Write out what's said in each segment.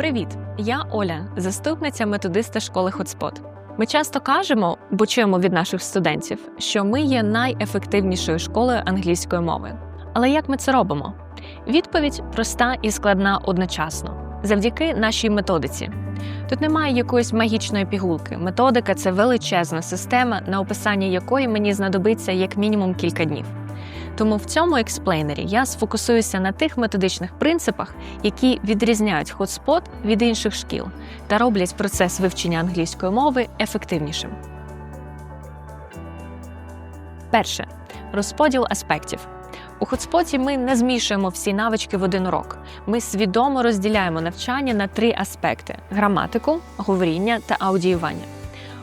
Привіт! Я Оля, заступниця методиста школи Хотспот. Ми часто кажемо, бо чуємо від наших студентів, що ми є найефективнішою школою англійської мови. Але як ми це робимо? Відповідь проста і складна одночасно завдяки нашій методиці. Тут немає якоїсь магічної пігулки. Методика це величезна система, на описання якої мені знадобиться як мінімум кілька днів. Тому в цьому експлейнері я сфокусуюся на тих методичних принципах, які відрізняють хотспот від інших шкіл та роблять процес вивчення англійської мови ефективнішим. Перше розподіл аспектів. У хотспоті ми не змішуємо всі навички в один урок. Ми свідомо розділяємо навчання на три аспекти: граматику, говоріння та аудіювання.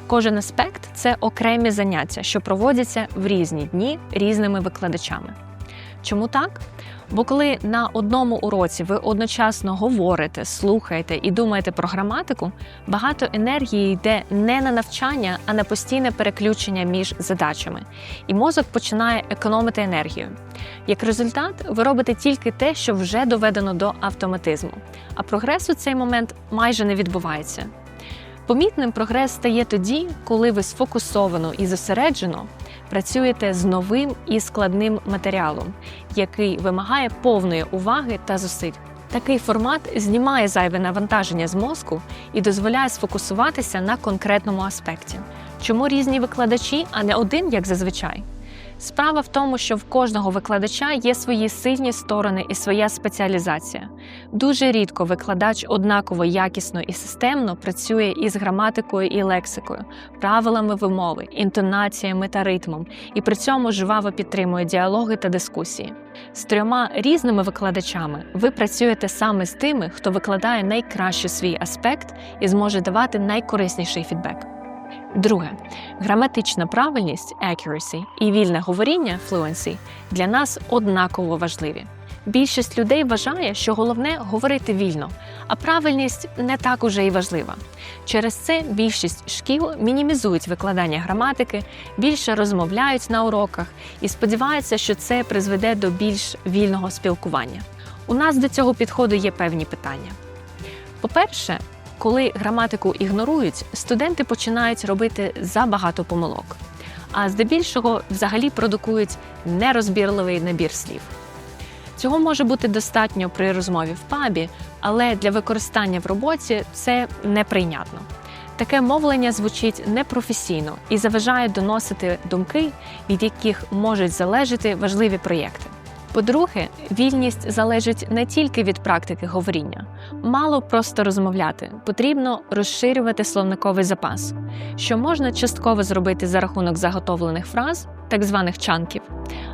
Кожен аспект це окремі заняття, що проводяться в різні дні різними викладачами. Чому так? Бо коли на одному уроці ви одночасно говорите, слухаєте і думаєте про граматику, багато енергії йде не на навчання, а на постійне переключення між задачами, і мозок починає економити енергію. Як результат, ви робите тільки те, що вже доведено до автоматизму, а прогрес у цей момент майже не відбувається. Помітним прогрес стає тоді, коли ви сфокусовано і зосереджено працюєте з новим і складним матеріалом, який вимагає повної уваги та зусиль. Такий формат знімає зайве навантаження з мозку і дозволяє сфокусуватися на конкретному аспекті. Чому різні викладачі, а не один, як зазвичай? Справа в тому, що в кожного викладача є свої сильні сторони і своя спеціалізація. Дуже рідко викладач однаково якісно і системно працює із граматикою і лексикою, правилами вимови, інтонаціями та ритмом, і при цьому жваво підтримує діалоги та дискусії. З трьома різними викладачами ви працюєте саме з тими, хто викладає найкраще свій аспект і зможе давати найкорисніший фідбек. Друге, граматична правильність accuracy і вільне говоріння fluency для нас однаково важливі. Більшість людей вважає, що головне говорити вільно, а правильність не так уже і важлива. Через це більшість шкіл мінімізують викладання граматики, більше розмовляють на уроках і сподіваються, що це призведе до більш вільного спілкування. У нас до цього підходу є певні питання. По-перше, коли граматику ігнорують, студенти починають робити забагато помилок, а здебільшого взагалі продукують нерозбірливий набір слів. Цього може бути достатньо при розмові в пабі, але для використання в роботі це неприйнятно. Таке мовлення звучить непрофесійно і заважає доносити думки, від яких можуть залежати важливі проєкти. По-друге, вільність залежить не тільки від практики говоріння. Мало просто розмовляти, потрібно розширювати словниковий запас, що можна частково зробити за рахунок заготовлених фраз, так званих чанків,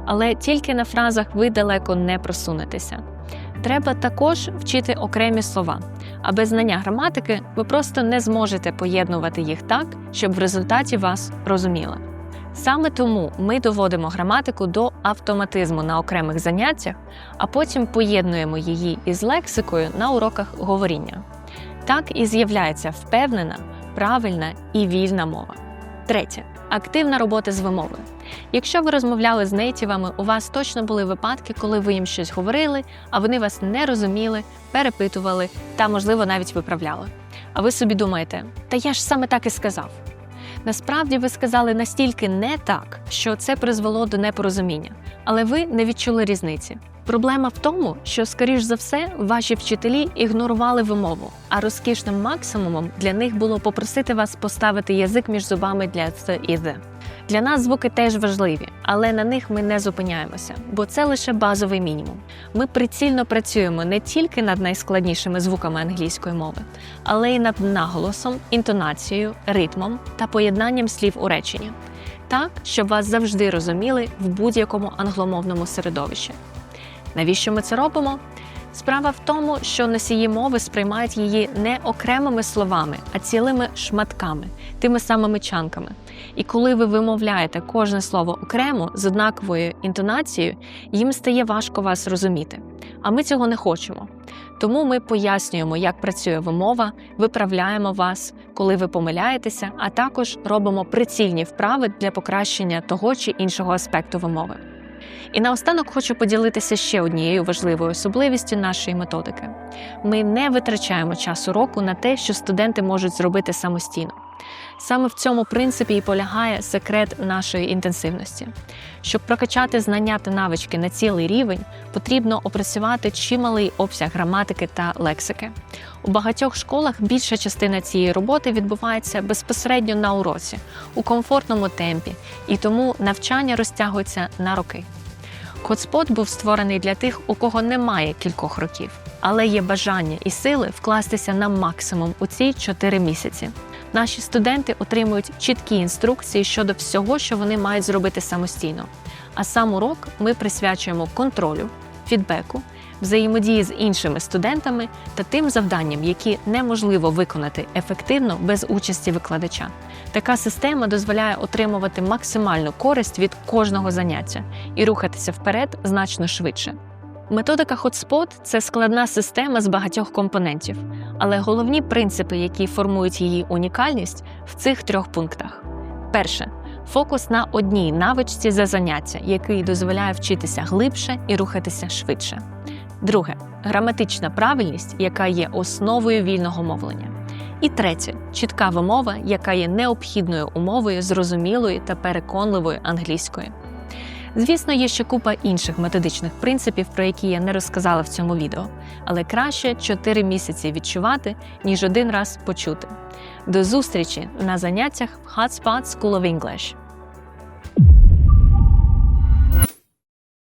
але тільки на фразах ви далеко не просунетеся. Треба також вчити окремі слова, а без знання граматики ви просто не зможете поєднувати їх так, щоб в результаті вас розуміли. Саме тому ми доводимо граматику до автоматизму на окремих заняттях, а потім поєднуємо її із лексикою на уроках говоріння. Так і з'являється впевнена, правильна і вільна мова. Третє активна робота з вимовою. Якщо ви розмовляли з нейтівами, у вас точно були випадки, коли ви їм щось говорили, а вони вас не розуміли, перепитували та, можливо, навіть виправляли. А ви собі думаєте, та я ж саме так і сказав. Насправді ви сказали настільки не так, що це призвело до непорозуміння, але ви не відчули різниці. Проблема в тому, що, скоріш за все, ваші вчителі ігнорували вимову, а розкішним максимумом для них було попросити вас поставити язик між зубами для «ц» і «д». Для нас звуки теж важливі, але на них ми не зупиняємося, бо це лише базовий мінімум. Ми прицільно працюємо не тільки над найскладнішими звуками англійської мови, але й над наголосом, інтонацією, ритмом та поєднанням слів у реченні, так, щоб вас завжди розуміли в будь-якому англомовному середовищі. Навіщо ми це робимо? Справа в тому, що носії мови сприймають її не окремими словами, а цілими шматками, тими самими чанками. І коли ви вимовляєте кожне слово окремо з однаковою інтонацією, їм стає важко вас розуміти. А ми цього не хочемо. Тому ми пояснюємо, як працює вимова, виправляємо вас, коли ви помиляєтеся, а також робимо прицільні вправи для покращення того чи іншого аспекту вимови. І наостанок хочу поділитися ще однією важливою особливістю нашої методики. Ми не витрачаємо час уроку на те, що студенти можуть зробити самостійно. Саме в цьому принципі і полягає секрет нашої інтенсивності. Щоб прокачати знання та навички на цілий рівень, потрібно опрацювати чималий обсяг граматики та лексики. У багатьох школах більша частина цієї роботи відбувається безпосередньо на уроці, у комфортному темпі, і тому навчання розтягується на роки. Хотспот був створений для тих, у кого немає кількох років, але є бажання і сили вкластися на максимум у ці 4 місяці. Наші студенти отримують чіткі інструкції щодо всього, що вони мають зробити самостійно. А сам урок ми присвячуємо контролю, фідбеку, взаємодії з іншими студентами та тим завданням, які неможливо виконати ефективно без участі викладача. Така система дозволяє отримувати максимальну користь від кожного заняття і рухатися вперед значно швидше. Методика Hotspot – це складна система з багатьох компонентів, але головні принципи, які формують її унікальність, в цих трьох пунктах. Перше фокус на одній навичці за заняття, який дозволяє вчитися глибше і рухатися швидше. Друге граматична правильність, яка є основою вільного мовлення. І третє чітка вимова, яка є необхідною умовою зрозумілої та переконливої англійської. Звісно, є ще купа інших методичних принципів, про які я не розказала в цьому відео, але краще 4 місяці відчувати, ніж один раз почути. До зустрічі на заняттях в Hotspot School of English!